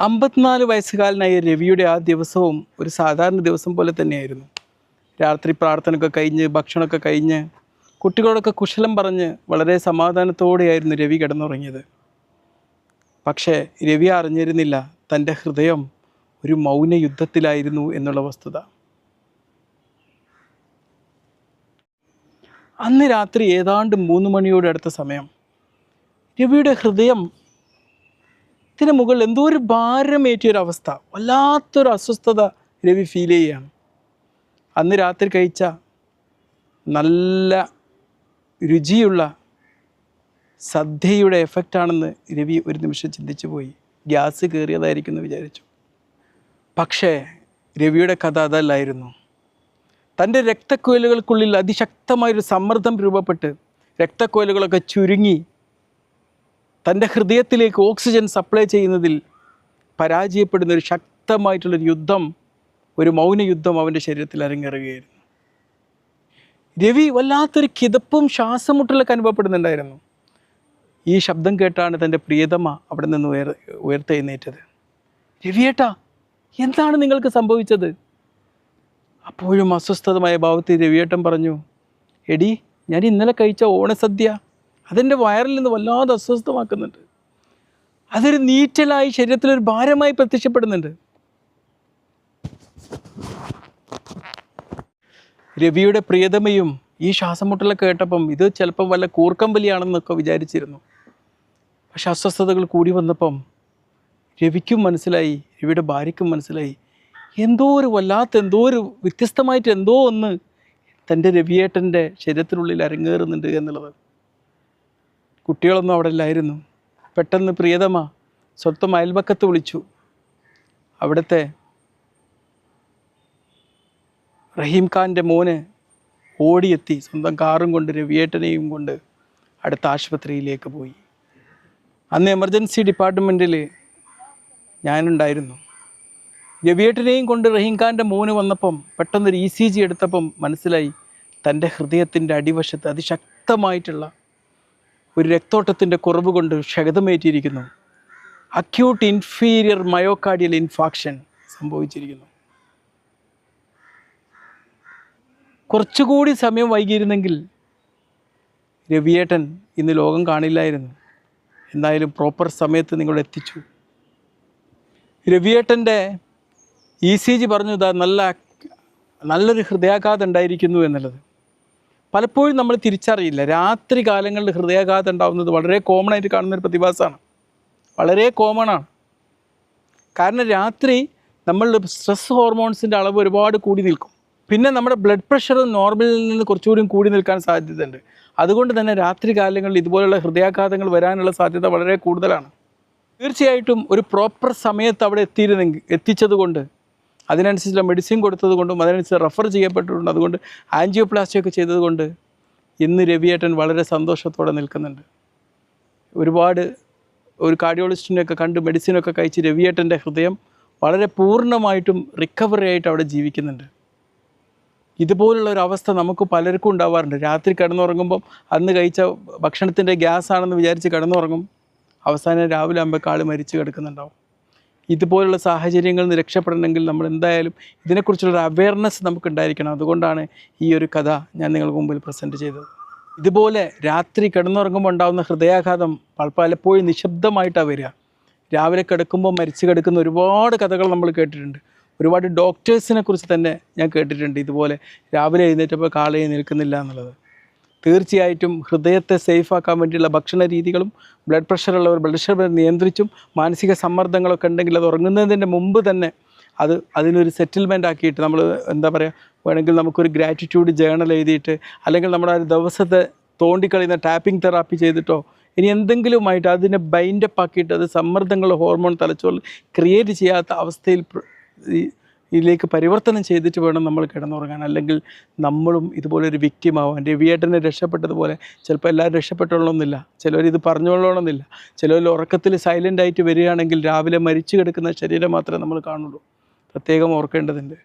അമ്പത്തിനാല് വയസ്സുകാരനായ രവിയുടെ ആ ദിവസവും ഒരു സാധാരണ ദിവസം പോലെ തന്നെയായിരുന്നു. രാത്രി പ്രാർത്ഥനയൊക്കെ കഴിഞ്ഞ് ഭക്ഷണമൊക്കെ കഴിഞ്ഞ് കുട്ടികളോടൊക്കെ കുശലം പറഞ്ഞ് വളരെ സമാധാനത്തോടെയായിരുന്നു രവി കിടന്നുറങ്ങിയത്. പക്ഷേ രവി അറിഞ്ഞിരുന്നില്ല തന്റെ ഹൃദയം ഒരു മൗന യുദ്ധത്തിലായിരുന്നു എന്നുള്ള വസ്തുത. അന്ന് രാത്രി ഏതാണ്ട് മൂന്ന് മണിയോട് അടുത്ത സമയം രവിയുടെ ഹൃദയം ത്തിന് മുകളിൽ എന്തോ ഒരു അവസ്ഥ. വല്ലാത്തൊരു അസ്വസ്ഥത രവി ഫീൽ ചെയ്യുകയാണ്. അന്ന് രാത്രി കഴിച്ച നല്ല രുചിയുള്ള സദ്യയുടെ എഫക്റ്റാണെന്ന് രവി ഒരു നിമിഷം ചിന്തിച്ചു പോയി. ഗ്യാസ് കയറിയതായിരിക്കും എന്ന് വിചാരിച്ചു. പക്ഷേ രവിയുടെ കഥ അതല്ലായിരുന്നു. തന്റെ രക്തക്കുഴലുകൾക്കുള്ളിൽ അതിശക്തമായൊരു സമ്മർദ്ദം രൂപപ്പെട്ട് രക്തക്കുഴലുകളൊക്കെ ചുരുങ്ങി തന്റെ ഹൃദയത്തിലേക്ക് ഓക്സിജൻ സപ്ലൈ ചെയ്യുന്നതിൽ പരാജയപ്പെടുന്ന ഒരു ശക്തമായിട്ടുള്ളൊരു യുദ്ധം ഒരു മൗന യുദ്ധം അവന്റെ ശരീരത്തിൽ അരങ്ങേറുകയായിരുന്നു. രവി വല്ലാത്തൊരു കിതപ്പും ശ്വാസമുട്ടലൊക്കെ അനുഭവപ്പെടുന്നുണ്ടായിരുന്നു. ഈ ശബ്ദം കേട്ടാണ് തന്റെ പ്രിയതമ അവിടെ നിന്ന് ഉയർ ഉയർത്തെഴുന്നേറ്റത്. രവിയേട്ടാ എന്താണ് നിങ്ങൾക്ക് സംഭവിച്ചത്? അപ്പോഴും അസ്വസ്ഥതമായ ഭാവത്തിൽ രവിയേട്ടൻ പറഞ്ഞു എടി ഞാൻ ഇന്നലെ കഴിച്ച ഓണസദ്യ അതെന്റെ വയറിൽ നിന്ന് വല്ലാതെ അസ്വസ്ഥമാക്കുന്നുണ്ട്. അതൊരു നീറ്റലായി ശരീരത്തിലൊരു ഭാരമായി പ്രത്യക്ഷപ്പെടുന്നുണ്ട്. രവിയുടെ പ്രിയതമയും ഈ ശ്വാസമുട്ടലൊക്കെ കേട്ടപ്പം ഇത് ചിലപ്പം വല്ല കൂർക്കമ്പലിയാണെന്നൊക്കെ വിചാരിച്ചിരുന്നു. പക്ഷെ അസ്വസ്ഥതകൾ കൂടി വന്നപ്പം രവിക്കും മനസ്സിലായി രവിയുടെ ഭാര്യയ്ക്കും മനസ്സിലായി. എന്തോ ഒരു വല്ലാത്ത എന്തോ ഒരു വ്യത്യസ്തമായിട്ട് എന്തോ ഒന്ന് തന്റെ രവിയേട്ടന്റെ ശരീരത്തിനുള്ളിൽ അരങ്ങേറുന്നുണ്ട് എന്നുള്ളത്. കുട്ടികളൊന്നും അവിടെ ഇല്ലായിരുന്നു. പെട്ടെന്ന് പ്രിയതമ സ്വന്തം അയൽപക്കത്ത് വിളിച്ചു. അവിടുത്തെ റഹീം ഖാന്റെ മോന് ഓടിയെത്തി. സ്വന്തം കാറും കൊണ്ട് രവിയേട്ടനെയും കൊണ്ട് അടുത്ത ആശുപത്രിയിലേക്ക് പോയി. അന്ന് എമർജൻസി ഡിപ്പാർട്ട്മെന്റിൽ ഞാനുണ്ടായിരുന്നു. രവിയേട്ടനെയും കൊണ്ട് റഹീം ഖാന്റെ മോന് വന്നപ്പം പെട്ടെന്നൊരു ഇ സി ജി എടുത്തപ്പം മനസ്സിലായി തന്റെ ഹൃദയത്തിന്റെ അടിവശത്ത് അതിശക്തമായിട്ടുള്ള ഒരു രക്തോട്ടത്തിന്റെ കുറവ് കൊണ്ട് ക്ഷതമേറ്റിരിക്കുന്നു അക്യൂട്ട് ഇൻഫീരിയർ മയോകാർഡിയൽ ഇൻഫാക്ഷൻ സംഭവിച്ചിരിക്കുന്നു. കുറച്ചുകൂടി സമയം വൈകിയിരുന്നെങ്കിൽ രവിയേട്ടൻ ഇന്ന് ലോകം കാണില്ലായിരുന്നു. എന്തായാലും പ്രോപ്പർ സമയത്ത് നിങ്ങൾ എത്തിച്ചു. രവിയേട്ടന്റെ ഇ സി ജി പറഞ്ഞു നല്ല നല്ലൊരു ഹൃദയാഘാതം ഉണ്ടായിരിക്കുന്നു എന്നുള്ളത്. പലപ്പോഴും നമ്മൾ തിരിച്ചറിയില്ല. രാത്രി കാലങ്ങളിൽ ഹൃദയാഘാതം ഉണ്ടാകുന്നത് വളരെ കോമൺ ആയിട്ട് കാണുന്ന ഒരു പ്രതിഭാസമാണ്. വളരെ കോമൺ ആണ്. കാരണം രാത്രി നമ്മളുടെ സ്ട്രെസ് ഹോർമോൺസിന്റെ അളവ് ഒരുപാട് കൂടി നിൽക്കും. പിന്നെ നമ്മുടെ ബ്ലഡ് പ്രഷർ നോർമലിൽ നിന്ന് കുറച്ചുകൂടി കൂടി നിൽക്കാൻ സാധ്യതയുണ്ട്. അതുകൊണ്ട് തന്നെ രാത്രി കാലങ്ങളിൽ ഇതുപോലുള്ള ഹൃദയാഘാതങ്ങൾ വരാനുള്ള സാധ്യത വളരെ കൂടുതലാണ്. തീർച്ചയായിട്ടും ഒരു പ്രോപ്പർ സമയത്ത് അവിടെ എത്തിയിരുന്നെങ്കിൽ എത്തിച്ചതുകൊണ്ട് അതിനനുസരിച്ചുള്ള മെഡിസിൻ കൊടുത്തത് കൊണ്ടും അതിനനുസരിച്ച് റെഫർ ചെയ്യപ്പെട്ടിട്ടുണ്ട്. അതുകൊണ്ട് ആൻജിയോപ്ലാസ്റ്റി ഒക്കെ ചെയ്തതുകൊണ്ട് ഇന്ന് രവിയേട്ടൻ വളരെ സന്തോഷത്തോടെ നിൽക്കുന്നുണ്ട്. ഒരുപാട് ഒരു കാർഡിയോളജിസ്റ്റിനെയൊക്കെ കണ്ട് മെഡിസിനൊക്കെ കഴിച്ച് രവിയേട്ടന്റെ ഹൃദയം വളരെ പൂർണമായിട്ടും റിക്കവറി ആയിട്ട് അവിടെ ജീവിക്കുന്നുണ്ട്. ഇതുപോലുള്ള ഒരു അവസ്ഥ നമുക്ക് പലർക്കും ഉണ്ടാവാറുണ്ട്. രാത്രി കിടന്നുറങ്ങുമ്പം അന്ന് കഴിച്ച ഭക്ഷണത്തിന്റെ ഗ്യാസ് ആണെന്ന് വിചാരിച്ച് കിടന്നുറങ്ങും. അവസാനം രാവിലെ ആകുമ്പോൾ കാൾ മരിച്ചു കിടക്കുന്നുണ്ടാവും. ഇതുപോലുള്ള സാഹചര്യങ്ങളിൽ നിന്ന് രക്ഷപ്പെടണമെങ്കിൽ നമ്മൾ എന്തായാലും ഇതിനെക്കുറിച്ചുള്ള ഒരു അവയർനെസ് നമുക്ക് ഉണ്ടായിരിക്കണം അതുകൊണ്ടാണ് ഈ ഒരു കഥ ഞാൻ നിങ്ങൾക്ക് മുമ്പിൽ പ്രസന്റ് ചെയ്തത്. ഇതുപോലെ രാത്രി കിടന്നുറങ്ങുമ്പോൾ ഉണ്ടാകുന്ന ഹൃദയാഘാതം പല- പലപ്പോഴും നിശബ്ദമായിട്ടാണ് വരിക. രാവിലെ കിടക്കുമ്പോൾ മരിച്ചു കിടക്കുന്ന ഒരുപാട് കഥകൾ നമ്മൾ കേട്ടിട്ടുണ്ട്. ഒരുപാട് ഡോക്ടേഴ്സിനെ കുറിച്ച് തന്നെ ഞാൻ കേട്ടിട്ടുണ്ട് ഇതുപോലെ രാവിലെ എഴുന്നേറ്റപ്പോൾ കാളയെ നിൽക്കുന്നില്ല എന്നുള്ളത്. തീർച്ചയായിട്ടും ഹൃദയത്തെ സേഫ് ആക്കാൻ വേണ്ടിയുള്ള ഭക്ഷണ രീതികളും ബ്ലഡ് പ്രഷറുള്ളവർ ബ്ലഡ് പ്രഷർ നിയന്ത്രിച്ചും മാനസിക സമ്മർദ്ദങ്ങളൊക്കെ ഉണ്ടെങ്കിൽ അത് ഉറങ്ങുന്നതിന്റെ മുമ്പ് തന്നെ അത് അതിനൊരു സെറ്റിൽമെന്റ് ആക്കിയിട്ട് നമ്മൾ എന്താ പറയുക വേണമെങ്കിൽ നമുക്കൊരു ഗ്രാറ്റിറ്റ്യൂഡ് ജേണൽ എഴുതിയിട്ട് അല്ലെങ്കിൽ നമ്മുടെ ആ ദിവസത്തെ തോണ്ടിക്കളയുന്ന ടാപ്പിംഗ് തെറാപ്പി ചെയ്തിട്ടോ ഇനി എന്തെങ്കിലുമായിട്ട് അതിനെ ബൈൻഡപ്പ് ആക്കിയിട്ട് അത് സമ്മർദ്ദങ്ങൾ ഹോർമോൺ തലച്ചോറിൽ ക്രിയേറ്റ് ചെയ്യാത്ത അവസ്ഥയിൽ ഇതിലേക്ക് പരിവർത്തനം ചെയ്തിട്ട് വേണം നമ്മൾ കിടന്നുറങ്ങാൻ. അല്ലെങ്കിൽ നമ്മളും ഇതുപോലൊരു വിക്റ്റിമാവാൻ രവിയേട്ടനെ രക്ഷപ്പെട്ടതുപോലെ ചിലപ്പോൾ എല്ലാവരും രക്ഷപ്പെട്ടോളണമെന്നില്ല ചിലർ ഇത് പറഞ്ഞോളണമെന്നില്ല ചിലർ ഉറക്കത്തിൽ സൈലന്റ് ആയിട്ട് വരികയാണെങ്കിൽ രാവിലെ മരിച്ചു കിടക്കുന്ന ശരീരം മാത്രമേ നമ്മൾ കാണുള്ളൂ. പ്രത്യേകം ഓർക്കേണ്ടതുണ്ട്.